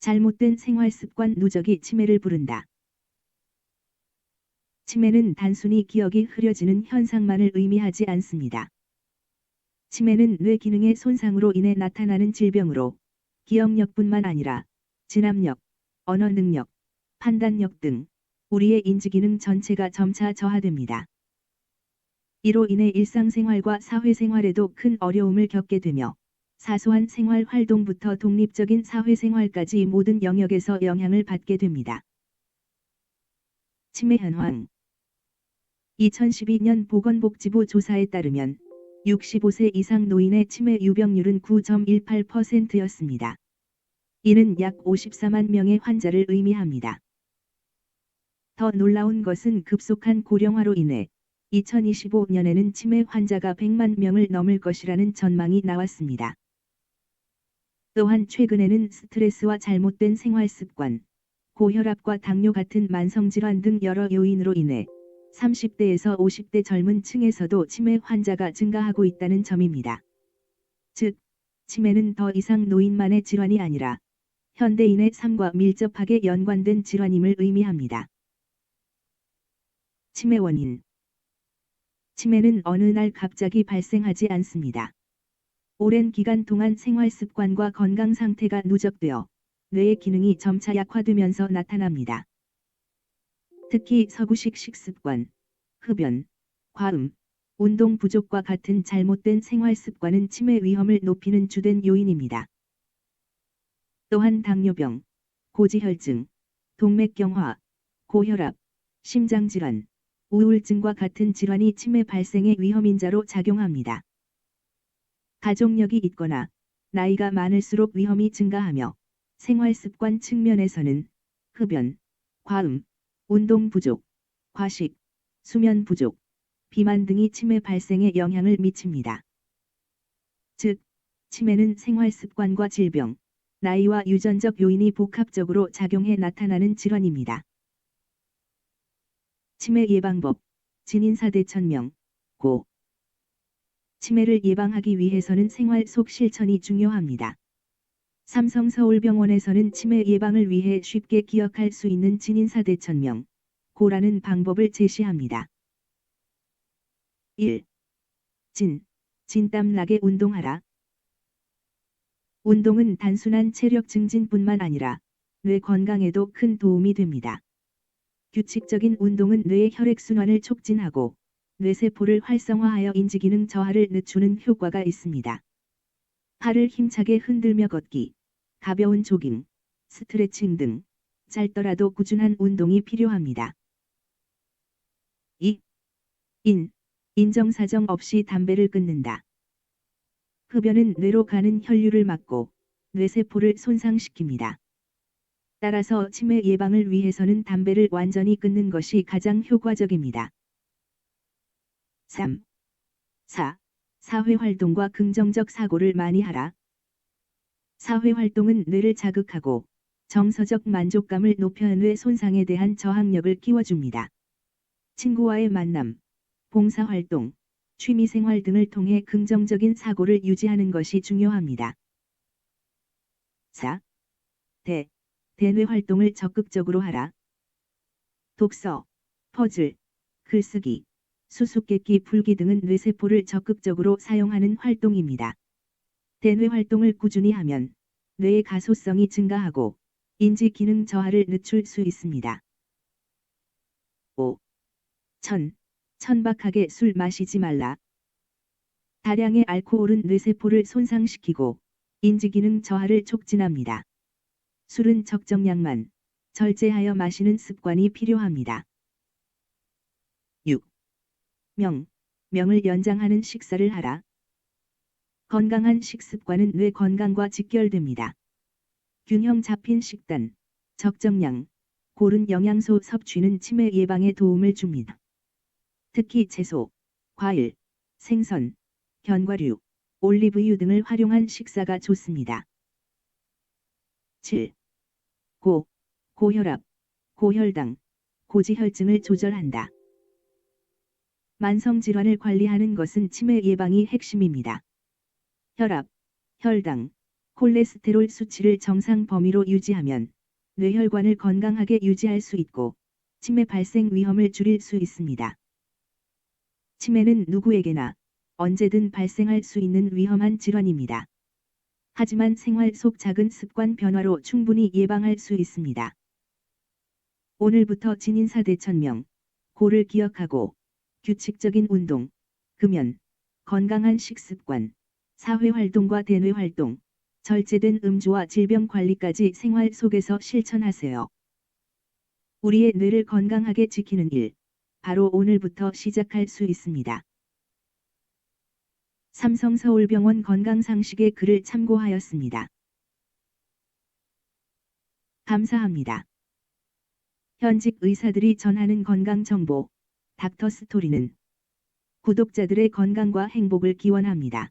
잘못된 생활 습관 누적이 치매를 부른다. 치매는 단순히 기억이 흐려지는 현상만을 의미하지 않습니다. 치매는 뇌 기능의 손상으로 인해 나타나는 질병으로 기억력뿐만 아니라 진압력, 언어 능력, 판단력 등 우리의 인지 기능 전체가 점차 저하됩니다. 이로 인해 일상생활과 사회생활에도 큰 어려움을 겪게 되며 사소한 생활 활동부터 독립적인 사회생활까지 모든 영역에서 영향을 받게 됩니다. 치매 현황 2012년 보건복지부 조사에 따르면 65세 이상 노인의 치매 유병률은 9.18%였습니다. 이는 약 54만 명의 환자를 의미합니다. 더 놀라운 것은 급속한 고령화로 인해 2025년에는 치매 환자가 100만 명을 넘을 것이라는 전망이 나왔습니다. 또한 최근에는 스트레스와 잘못된 생활 습관, 고혈압과 당뇨 같은 만성질환 등 여러 요인으로 인해 30대에서 50대 젊은 층에서도 치매 환자가 증가하고 있다는 점입니다. 즉, 치매는 더 이상 노인만의 질환이 아니라 현대인의 삶과 밀접하게 연관된 질환임을 의미합니다. 치매 원인 치매는 어느 날 갑자기 발생하지 않습니다. 오랜 기간 동안 생활 습관과 건강 상태가 누적되어 뇌의 기능이 점차 약화되면서 나타납니다. 특히 서구식 식습관, 흡연, 과음, 운동 부족과 같은 잘못된 생활 습관은 치매 위험을 높이는 주된 요인입니다. 또한 당뇨병, 고지혈증, 동맥경화, 고혈압, 심장질환, 우울증과 같은 질환이 치매 발생의 위험인자로 작용합니다. 가족력이 있거나 나이가 많을수록 위험이 증가하며 생활습관 측면에서는 흡연, 과음, 운동 부족, 과식, 수면 부족, 비만 등이 치매 발생에 영향을 미칩니다. 즉, 치매는 생활습관과 질병, 나이와 유전적 요인이 복합적으로 작용해 나타나는 질환입니다. 치매 예방법, 진인사대천명, 고. 치매를 예방하기 위해서는 생활 속 실천이 중요합니다. 삼성서울병원에서는 치매 예방을 위해 쉽게 기억할 수 있는 진인사 대천명, 고라는 방법을 제시합니다. 1. 진, 진땀 나게 운동하라. 운동은 단순한 체력 증진뿐만 아니라 뇌 건강에도 큰 도움이 됩니다. 규칙적인 운동은 뇌의 혈액순환을 촉진하고 뇌세포를 활성화하여 인지기능 저하를 늦추는 효과가 있습니다. 팔을 힘차게 흔들며 걷기, 가벼운 조깅, 스트레칭 등 짧더라도 꾸준한 운동이 필요합니다. 2. 인. 인정사정 없이 담배를 끊는다. 흡연은 뇌로 가는 혈류를 막고 뇌세포를 손상시킵니다. 따라서 치매 예방을 위해서는 담배를 완전히 끊는 것이 가장 효과적입니다. 3. 4. 사회활동과 긍정적 사고를 많이 하라. 사회활동은 뇌를 자극하고 정서적 만족감을 높여 뇌 손상에 대한 저항력을 키워줍니다. 친구와의 만남, 봉사활동, 취미생활 등을 통해 긍정적인 사고를 유지하는 것이 중요합니다. 4. 대. 대뇌 활동을 적극적으로 하라. 독서, 퍼즐, 글쓰기, 수수께끼 풀기 등은 뇌세포를 적극적으로 사용하는 활동입니다. 대뇌 활동을 꾸준히 하면 뇌의 가소성이 증가하고 인지 기능 저하를 늦출 수 있습니다. 5. 천. 천박하게 술 마시지 말라. 다량의 알코올은 뇌세포를 손상시키고 인지 기능 저하를 촉진합니다. 술은 적정량만 절제하여 마시는 습관이 필요합니다. 6. 명. 명을 연장하는 식사를 하라. 건강한 식습관은 뇌 건강과 직결됩니다. 균형 잡힌 식단, 적정량, 고른 영양소 섭취는 치매 예방에 도움을 줍니다. 특히 채소, 과일, 생선, 견과류, 올리브유 등을 활용한 식사가 좋습니다. 7. 고, 고혈압, 고혈당, 고지혈증을 조절한다. 만성질환을 관리하는 것은 치매 예방이 핵심입니다. 혈압, 혈당, 콜레스테롤 수치를 정상 범위로 유지하면 뇌혈관을 건강하게 유지할 수 있고 치매 발생 위험을 줄일 수 있습니다. 치매는 누구에게나 언제든 발생할 수 있는 위험한 질환입니다. 하지만 생활 속 작은 습관 변화로 충분히 예방할 수 있습니다. 오늘부터 진인사 대천명, 고를 기억하고 규칙적인 운동, 금연, 건강한 식습관, 사회활동과 대뇌활동, 절제된 음주와 질병 관리까지 생활 속에서 실천하세요. 우리의 뇌를 건강하게 지키는 일, 바로 오늘부터 시작할 수 있습니다. 삼성서울병원 건강상식의 글을 참고하였습니다. 감사합니다. 현직 의사들이 전하는 건강 정보, 닥터 스토리는 구독자들의 건강과 행복을 기원합니다.